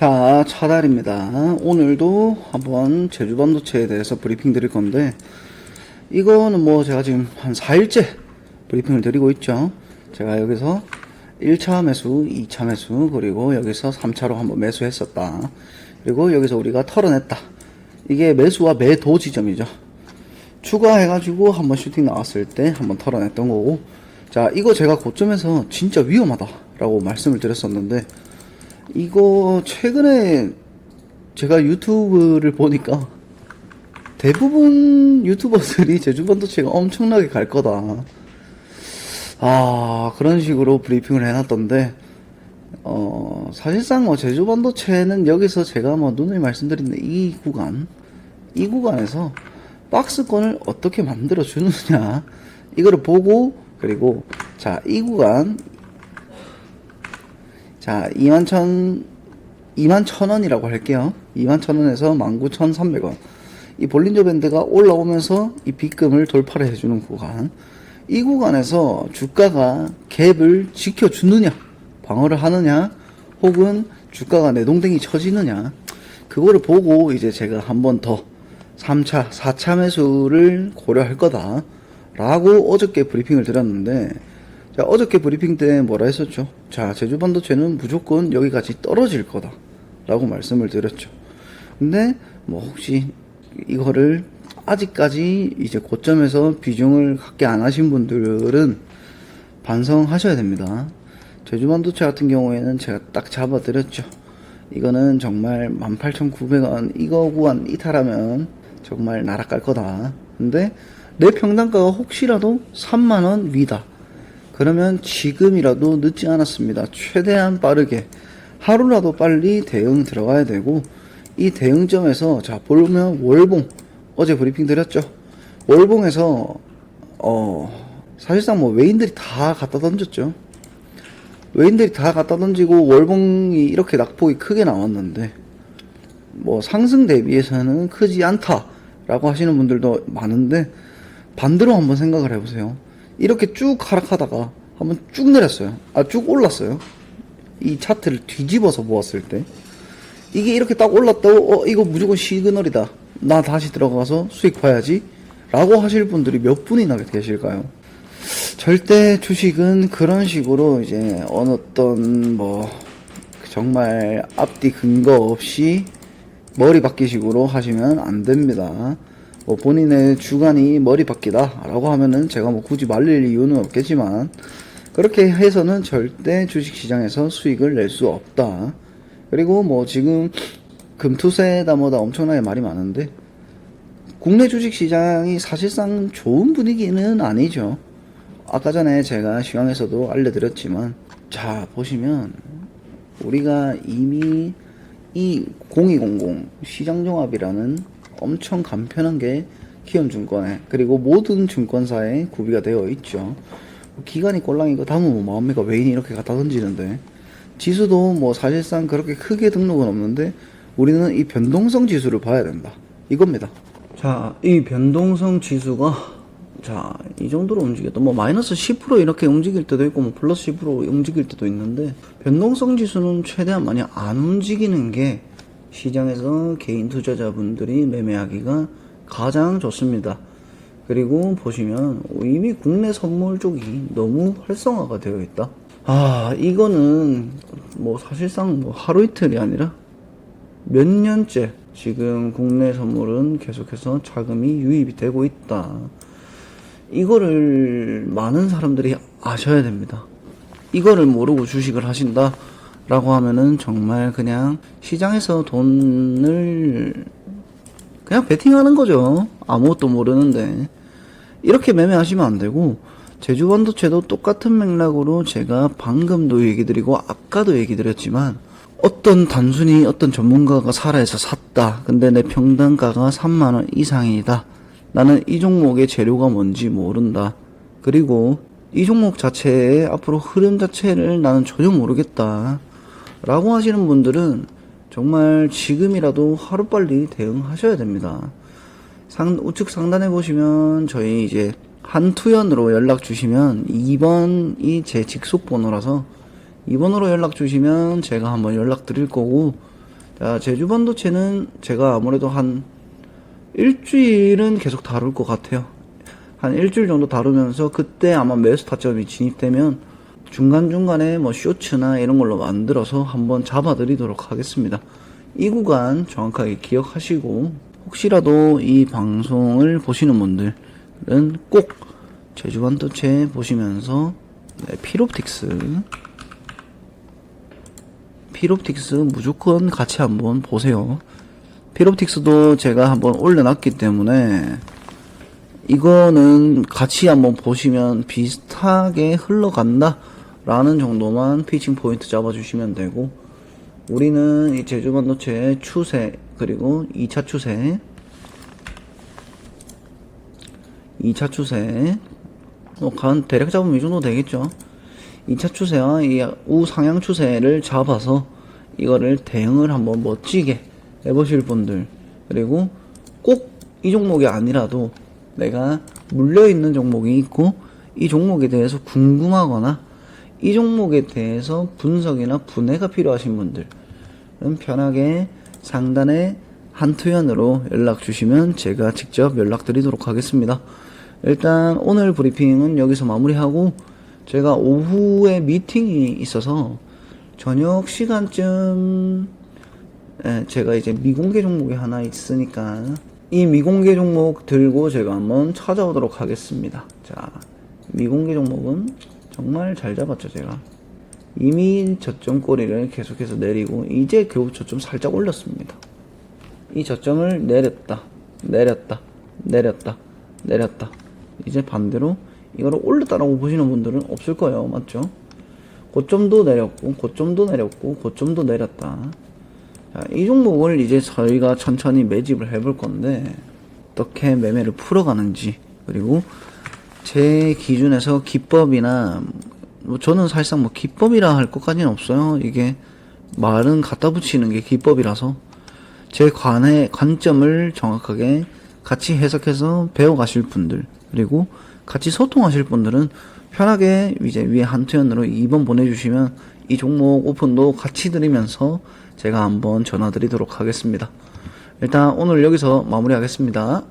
자, 차달입니다. 오늘도 한번 제주 반도체에 대해서 브리핑 드릴 건데, 이거는 뭐 제가 지금 한 4일째 브리핑을 드리고 있죠. 제가 여기서 1차 매수, 2차 매수, 그리고 여기서 3차로 한번 매수했었다. 그리고 여기서 우리가 털어냈다. 이게 매수와 매도 지점이죠. 추가해가지고 한번 슈팅 나왔을 때 한번 털어냈던 거고, 자, 이거 제가 고점에서 진짜 위험하다라고 말씀을 드렸었는데, 이거 최근에 제가 유튜브를 보니까 대부분 유튜버들이 제주 반도체가 엄청나게 갈 거다. 아, 그런 식으로 브리핑을 해놨던데, 어, 사실상 뭐 제주 반도체는 여기서 제가 뭐 눈을 말씀드리는 이 구간, 이 구간에서 박스권을 어떻게 만들어 주느냐, 이거를 보고, 그리고, 자, 이 구간, 자, 2만 천, 2만 천 원이라고 할게요. 2만 천 원에서 19,300원. 이 볼린저 밴드가 올라오면서 이 B금을 돌파를 해주는 구간. 이 구간에서 주가가 갭을 지켜주느냐, 방어를 하느냐, 혹은 주가가 내동댕이 쳐지느냐, 그거를 보고 이제 제가 한 번 더 3차, 4차 매수를 고려할 거다. 라고 어저께 브리핑을 드렸는데, 자, 어저께 브리핑 때 뭐라 했었죠? 자, 제주 반도체는 무조건 여기까지 떨어질 거다. 라고 말씀을 드렸죠. 근데, 뭐, 혹시 이거를 아직까지 이제 고점에서 비중을 갖게 안 하신 분들은 반성하셔야 됩니다. 제주 반도체 같은 경우에는 제가 딱 잡아드렸죠. 이거는 정말 18,900원, 이거 구간 이탈하면 정말 날아갈 거다. 근데 내 평단가가 혹시라도 3만원 위다. 그러면 지금이라도 늦지 않았습니다. 최대한 빠르게 하루라도 빨리 대응 들어가야 되고 이 대응점에서 자 보면 월봉 어제 브리핑 드렸죠. 월봉에서 어 사실상 뭐 외인들이 다 갖다 던졌죠. 외인들이 다 갖다 던지고 월봉이 이렇게 낙폭이 크게 나왔는데 뭐 상승 대비해서는 크지 않다라고 하시는 분들도 많은데 반대로 한번 생각을 해보세요. 이렇게 쭉 하락하다가 한번 쭉 내렸어요. 아, 쭉 올랐어요. 이 차트를 뒤집어서 보았을 때. 이게 이렇게 딱 올랐다고, 어, 이거 무조건 시그널이다. 나 다시 들어가서 수익 봐야지. 라고 하실 분들이 몇 분이나 계실까요? 절대 주식은 그런 식으로 이제 어느 어떤 뭐, 정말 앞뒤 근거 없이 머리 바뀌식으로 하시면 안 됩니다. 뭐 본인의 주관이 머리 바뀌다 라고 하면은 제가 뭐 굳이 말릴 이유는 없겠지만 그렇게 해서는 절대 주식시장에서 수익을 낼 수 없다 그리고 뭐 지금 금투세다 뭐다 엄청나게 말이 많은데 국내 주식시장이 사실상 좋은 분위기는 아니죠 아까 전에 제가 시황에서도 알려드렸지만 자 보시면 우리가 이미 이 0200 시장종합이라는 엄청 간편한 게 키움증권에 그리고 모든 증권사에 구비가 되어 있죠. 기간이 꼴랑이고 다음은 뭐 마음매가 외인이 이렇게 갖다 던지는데 지수도 뭐 사실상 그렇게 크게 등록은 없는데 우리는 이 변동성 지수를 봐야 된다. 이겁니다. 자, 이 변동성 지수가 자, 이 정도로 움직였다. 뭐 마이너스 10% 이렇게 움직일 때도 있고 뭐 플러스 10% 움직일 때도 있는데 변동성 지수는 최대한 많이 안 움직이는 게 시장에서 개인 투자자분들이 매매하기가 가장 좋습니다. 그리고 보시면 이미 국내 선물 쪽이 너무 활성화가 되어 있다. 아, 이거는 뭐 사실상 뭐 하루 이틀이 아니라 몇 년째 지금 국내 선물은 계속해서 자금이 유입이 되고 있다. 이거를 많은 사람들이 아셔야 됩니다. 이거를 모르고 주식을 하신다. 라고 하면은 정말 그냥 시장에서 돈을 그냥 베팅하는 거죠. 아무것도 모르는데. 이렇게 매매하시면 안 되고, 제주 반도체도 똑같은 맥락으로 제가 방금도 얘기 드리고, 아까도 얘기 드렸지만, 어떤 단순히 어떤 전문가가 살아서 샀다. 근데 내 평단가가 3만원 이상이다. 나는 이 종목의 재료가 뭔지 모른다. 그리고 이 종목 자체의 앞으로 흐름 자체를 나는 전혀 모르겠다. 라고 하시는 분들은 정말 지금이라도 하루빨리 대응하셔야 됩니다. 상, 우측 상단에 보시면 저희 이제 한투연으로 연락 주시면 2번이 제 직속 번호라서 2번으로 연락 주시면 제가 한번 연락 드릴 거고 자, 제주 반도체는 제가 아무래도 한 일주일은 계속 다룰 것 같아요. 한 일주일 정도 다루면서 그때 아마 매수 타점이 진입되면 중간중간에 뭐 쇼츠나 이런 걸로 만들어서 한번 잡아드리도록 하겠습니다. 이 구간 정확하게 기억하시고 혹시라도 이 방송을 보시는 분들은 꼭 제주 반도체 보시면서 네, 필옵틱스 필옵틱스 무조건 같이 한번 보세요. 필옵틱스도 제가 한번 올려놨기 때문에 이거는 같이 한번 보시면 비슷하게 흘러간다 라는 정도만 피칭 포인트 잡아주시면 되고 우리는 이 제주 반도체의 추세 그리고 2차 추세 2차 추세 뭐, 간, 대략 잡으면 이 정도 되겠죠. 2차 추세와 이 우상향 추세를 잡아서 이거를 대응을 한번 멋지게 해보실 분들. 그리고 꼭 이 종목이 아니라도 내가 물려있는 종목이 있고 이 종목에 대해서 궁금하거나 이 종목에 대해서 분석이나 분해가 필요하신 분들은 편하게 상단에 한투연으로 연락 주시면 제가 직접 연락 드리도록 하겠습니다. 일단 오늘 브리핑은 여기서 마무리하고 제가 오후에 미팅이 있어서 저녁 시간쯤 에, 제가 이제 미공개 종목이 하나 있으니까 이 미공개 종목 들고 제가 한번 찾아오도록 하겠습니다. 자, 미공개 종목은 정말 잘 잡았죠, 제가. 이미 저점 꼬리를 계속해서 내리고 이제 겨우 저점 살짝 올렸습니다. 이 저점을 내렸다, 내렸다, 내렸다, 내렸다. 이제 반대로 이거를 올렸다라고 보시는 분들은 없을 거예요. 맞죠? 고점도 내렸고, 고점도 내렸고, 고점도 내렸다. 자, 이 종목을 이제 저희가 천천히 매집을 해볼 건데, 어떻게 매매를 풀어가는지, 그리고 제 기준에서 기법이나, 뭐 저는 사실상 뭐 기법이라 할 것까지는 없어요. 이게 말은 갖다 붙이는 게 기법이라서, 제 관의 관점을 정확하게 같이 해석해서 배워가실 분들, 그리고 같이 소통하실 분들은 편하게 이제 위에 한투연으로 2번 보내주시면 이 종목 오픈도 같이 드리면서 제가 한번 전화 드리도록 하겠습니다. 일단 오늘 여기서 마무리하겠습니다.